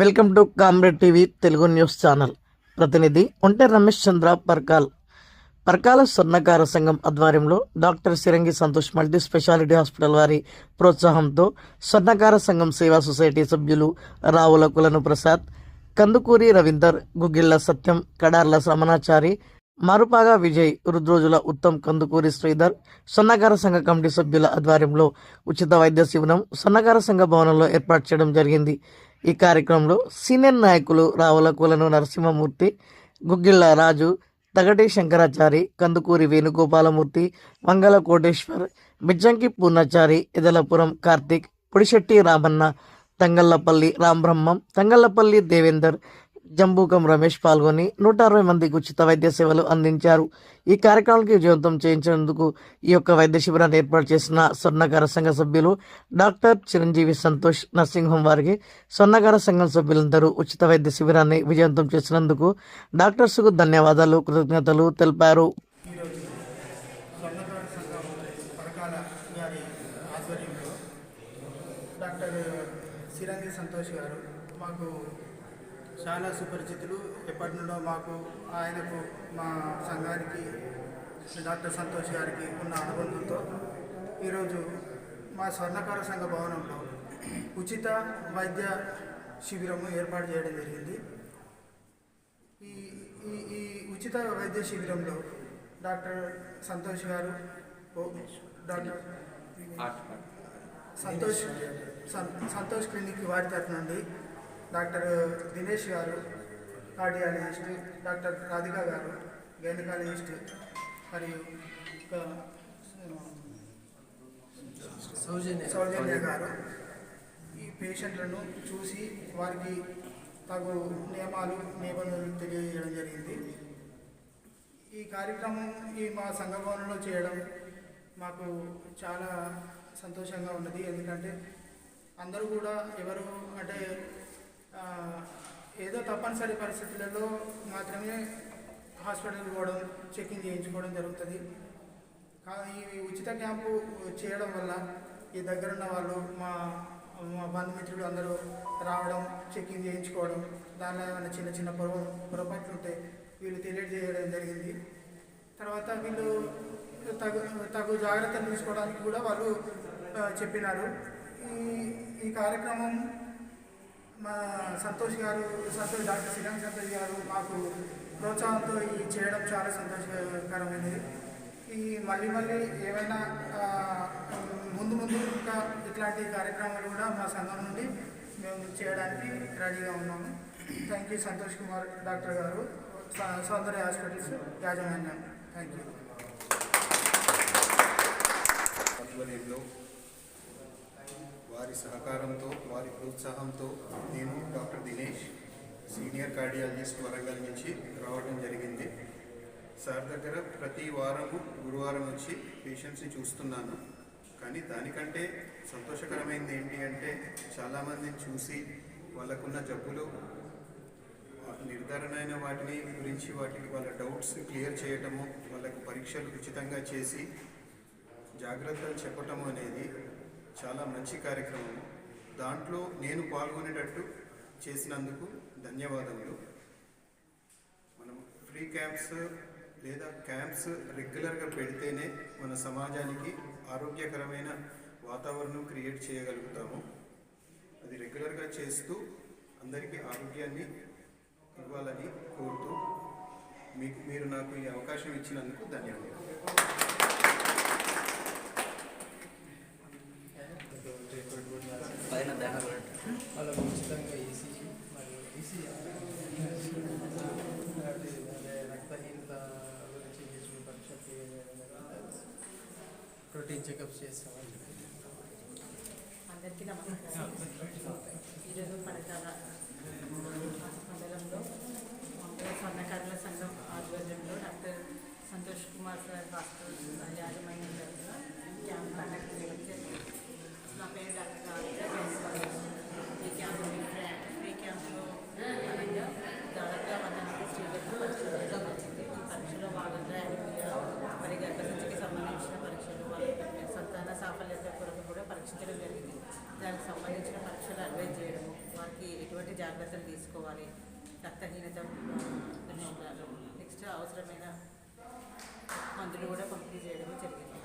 Welcome to comrade TV Telugu news channel. ప్రతినిధి ఒంటె రమేష్ చంద్ర పర్కాల్. పర్కాల స్వర్ణకార సంఘం ఆధ్వర్యంలో doctor Sirangi Santosh multi specialty hospital వారి ప్రోత్సాహంతో స్వర్ణకార సంఘం సేవా సొసైటీ సభ్యులు రావుల కులను ప్రసాద్ కందుకూరి రవీందర్ గుగిళ్ళ సత్యం కడార్ల రమణాచారి మారుపాగా విజయ్ రుద్రోజుల ఉత్తమ్ కందుకూరి శ్రీధర్ సన్నకార సంఘ కమిటీ సభ్యుల ఆధ్వర్యంలో ఉచిత వైద్య శిబిరం సన్నకార సంఘ భవనంలో ఏర్పాటు చేయడం జరిగింది. ఈ కార్యక్రమంలో సీనియర్ నాయకులు రావులకులను నరసింహమూర్తి గుగ్గిళ్ళ రాజు తగటి శంకరాచారి కందుకూరి వేణుగోపాలమూర్తి మంగళ కోటేశ్వర్ బిజ్జంకి పూర్ణాచారి ఎదలపురం కార్తీక్ పుడిశెట్టి రామన్న తంగళ్ళపల్లి రాంబ్రహ్మం తంగళ్ళపల్లి దేవేందర్ జంబూకం రమేష్ పాల్గొని నూట అరవై మందికి ఉచిత వైద్య సేవలు అందించారు. ఈ కార్యక్రమానికి విజయవంతం చేయించినందుకు ఈ యొక్క వైద్య శిబిరాన్ని ఏర్పాటు చేసిన స్వర్ణకార సంఘ సభ్యులు డాక్టర్ చిరంజీవి సంతోష్ నర్సింహం వారికి స్వర్ణకార సంఘం సభ్యులందరూ ఉచిత వైద్య శిబిరాన్ని విజయవంతం చేసినందుకు డాక్టర్స్కు ధన్యవాదాలు కృతజ్ఞతలు తెలిపారు. డాక్టర్ సిరంగి సంతోష్ గారు మాకు చాలా సుపరిచితులు. ఎప్పటి నుండో మాకు ఆయనకు మా సంఘానికి డాక్టర్ సంతోష్ గారికి ఉన్న అనుబంధంతో ఈరోజు మా స్వర్ణకార సంఘ భవనంలో ఉచిత వైద్య శిబిరము ఏర్పాటు చేయడం జరిగింది. ఈ ఈ ఈ ఉచిత వైద్య శిబిరంలో డాక్టర్ సంతోష్ గారు డాక్టర్ సంతోష్ సంతోష్ క్లినిక్ వారి తరఫు నుండి డాక్టర్ దినేష్ గారు కార్డియాలజిస్ట్ డాక్టర్ రాధిక గారు గైనకాలజిస్ట్ మరియు సౌజన్య సౌజన్య గారు. ఈ పేషెంట్లను చూసి వారికి తగు నియమాలు నిబంధనలు తెలియజేయడం జరిగింది. ఈ కార్యక్రమం ఈ మా సంఘ భవనంలో చేయడం మాకు చాలా సంతోషంగా ఉన్నది. ఎందుకంటే అందరూ కూడా ఎవరు అంటే ఏదో తప్పనిసరి పరిస్థితులలో మాత్రమే హాస్పిటల్కి పోవడం చెకింగ్ చేయించుకోవడం జరుగుతుంది. కానీ ఈ ఉచిత క్యాంపు చేయడం వల్ల ఈ దగ్గరున్న వాళ్ళు మా మా బంధుమిత్రులు అందరూ రావడం చెకింగ్ చేయించుకోవడం దానిలో ఏమైనా చిన్న చిన్న పొర పొరపాట్లు ఉంటే వీళ్ళు తెలియజేయడం జరిగింది. తర్వాత వీళ్ళు తగు తగు జాగ్రత్తలు తీసుకోవడానికి కూడా వాళ్ళు చెప్పినారు. ఈ ఈ కార్యక్రమం మా సంతోష్ గారు సంతోష్ డాక్టర్ శ్రీరామ్ సంతోష్ గారు మాకు ప్రోత్సాహంతో ఈ చేయడం చాలా సంతోషకరమైనది. ఈ మళ్ళీ మళ్ళీ ఏమైనా ముందు ముందు ఇంకా ఇట్లాంటి కార్యక్రమాలు కూడా మా సంఘం నుండి మేము చేయడానికి రెడీగా ఉన్నాము. Thank you Santosh Kumar doctor గారు. సౌందర్య హాస్పిటల్స్ యాజమాన్యం. థ్యాంక్ యూ వారి సహకారంతో వారి ప్రోత్సాహంతో నేను doctor Dinesh senior cardiologist Warangal నుంచి రావడం జరిగింది. సార్ దగ్గర ప్రతి వారము గురువారం వచ్చి పేషెంట్స్ని చూస్తున్నాను. కానీ దానికంటే సంతోషకరమైనది ఏంటి అంటే చాలామందిని చూసి వాళ్ళకున్న జబ్బులు నిర్ధారణ అయిన వాటిని గురించి వాటికి వాళ్ళ డౌట్స్ క్లియర్ చేయటము వాళ్ళకు పరీక్షలు ఉచితంగా చేసి జాగ్రత్తలు చెప్పటం అనేది చాలా మంచి కార్యక్రమం. దాంట్లో నేను పాల్గొనేటట్టు చేసినందుకు ధన్యవాదములు. మనం ఫ్రీ క్యాంప్స్ లేదా క్యాంప్స్ రెగ్యులర్గా పెడితేనే మన సమాజానికి ఆరోగ్యకరమైన వాతావరణం క్రియేట్ చేయగలుగుతాము. అది రెగ్యులర్గా చేస్తూ అందరికీ ఆరోగ్యాన్ని ఇవ్వాలని కోరుతూ మీకు మీరు నాకు ఈ అవకాశం ఇచ్చినందుకు ధన్యవాదాలు వాళ్ళకు ఉచితంగా ఈసీజీ మరియు ఈసీజీ రక్తహీనత గురించి చేసిన పరీక్ష ప్రోటీన్ చెకప్ చేస్తామని అందరికీ నమస్కారం. ఈరోజు పడకాల మండలంలో మంగళ స్వర్ణకారుల సంఘం ఆధ్వర్యంలో doctor Santosh Kumar sir hospital యాజమాన్యం క్యాంప్ కండక్ట్ చేయడం జరిగింది నా పేరు డాక్టర్ రాధిక జైస్వాల్. ఈ క్యాంప్ ఫ్రీ క్యాంప్లో భాగంగా దాదాపుగా వంద మంది స్త్రీలకు పరీక్షలు చేయడం వచ్చింది ఈ పరీక్షలో భాగంగా యానిమియా మరి గర్భసంచికి సంబంధించిన పరీక్షలు వాళ్ళ సంతాన సాఫల్యత కొరకు కూడా పరీక్షించడం జరిగింది దానికి సంబంధించిన పరీక్షలు అడ్వైజ్ చేయడము వారికి ఎటువంటి జాగ్రత్తలు తీసుకోవాలి. రక్తహీనత నెక్స్ట్ అవసరమైన మందులు కూడా పంపిణీ చేయడం జరిగింది.